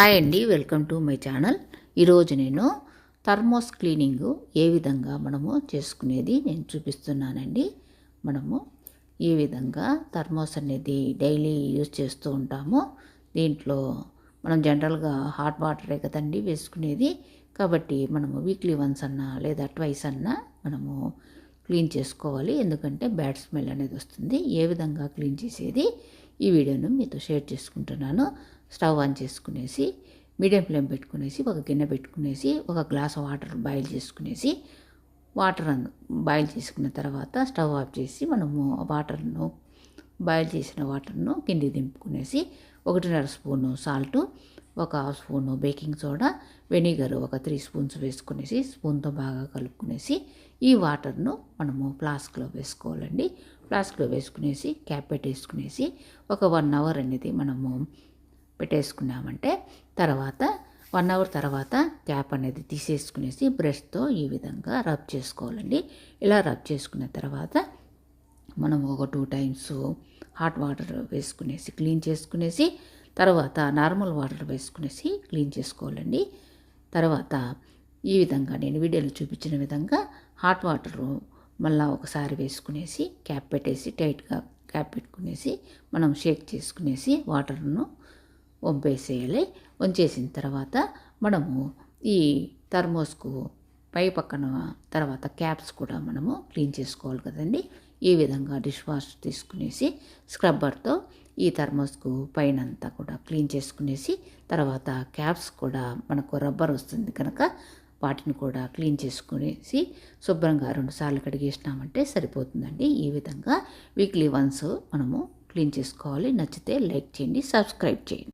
Hi అండి welcome to my channel. ఈరోజు నేను థర్మోస్ క్లీనింగ్ ఏ విధంగా మనము చేసుకునేది నేను చూపిస్తున్నానండి. మనము ఈ విధంగా థర్మోస్ అనేది డైలీ యూజ్ చేస్తూ ఉంటాము. దీంట్లో మనం జనరల్గా హాట్ వాటరే కదండి వేసుకునేది. కాబట్టి మనము వీక్లీ వన్స్ అన్నా లేదా ట్వైస్ అన్నా మనము క్లీన్ చేసుకోవాలి. ఎందుకంటే బ్యాడ్ స్మెల్ అనేది వస్తుంది. ఏ విధంగా క్లీన్ చేసేది ఈ వీడియోను మీతో షేర్ చేసుకుంటున్నాను. స్టవ్ ఆన్ చేసుకునేసి మీడియం ఫ్లేమ్ పెట్టుకునేసి ఒక గిన్నె పెట్టుకునేసి ఒక గ్లాస్ వాటర్ బాయిల్ చేసుకునేసి వాటర్ బాయిల్ చేసుకున్న తర్వాత స్టవ్ ఆఫ్ చేసి మనము వాటర్ను బాయిల్ చేసిన వాటర్ను కిందికి దింపుకునేసి ఒకటిన్నర స్పూను సాల్టు ఒక half spoon baking soda vinegar ఒక త్రీ స్పూన్స్ వేసుకునేసి స్పూన్తో బాగా కలుపుకునేసి ఈ వాటర్ను మనము ఫ్లాస్క్లో వేసుకోవాలండి. ఫ్లాస్క్లో వేసుకునేసి క్యాప్ పెట్టేసుకునేసి ఒక వన్ అవర్ అనేది మనము పెట్టేసుకున్నామంటే తర్వాత వన్ అవర్ తర్వాత క్యాప్ అనేది తీసేసుకునేసి బ్రష్తో ఈ విధంగా రబ్ చేసుకోవాలండి. ఇలా రబ్ చేసుకున్న తర్వాత మనం ఒక టూ టైమ్స్ హాట్ వాటర్ వేసుకునేసి క్లీన్ చేసుకునేసి తర్వాత నార్మల్ వాటర్ వేసుకునేసి క్లీన్ చేసుకోవాలండి. తర్వాత ఈ విధంగా నేను వీడియోలో చూపించిన విధంగా హాట్ వాటరు మళ్ళీ ఒకసారి వేసుకునేసి క్యాప్ పెట్టేసి టైట్గా క్యాప్ పెట్టుకునేసి మనం షేక్ చేసుకునేసి వాటర్ను వంపేసేయాలి వంచేసిన తర్వాత మనము ఈ థర్మోస్కు పై పక్కన తర్వాత క్యాప్స్ కూడా మనము క్లీన్ చేసుకోవాలి కదండి. ఈ విధంగా డిష్ వాష్ తీసుకునేసి స్క్రబ్బర్తో ఈ థర్మోస్కు పైన అంతా కూడా క్లీన్ చేసుకునేసి తర్వాత క్యాప్స్ కూడా మనకు రబ్బర్ వస్తుంది కనుక వాటిని కూడా క్లీన్ చేసుకునేసి శుభ్రంగా రెండు సార్లు కడిగేసినామంటే సరిపోతుందండి. ఈ విధంగా వీక్లీ వన్స్ మనము క్లీన్ చేసుకోవాలి. నచ్చితే లైక్ చేయండి సబ్స్క్రైబ్ చేయండి.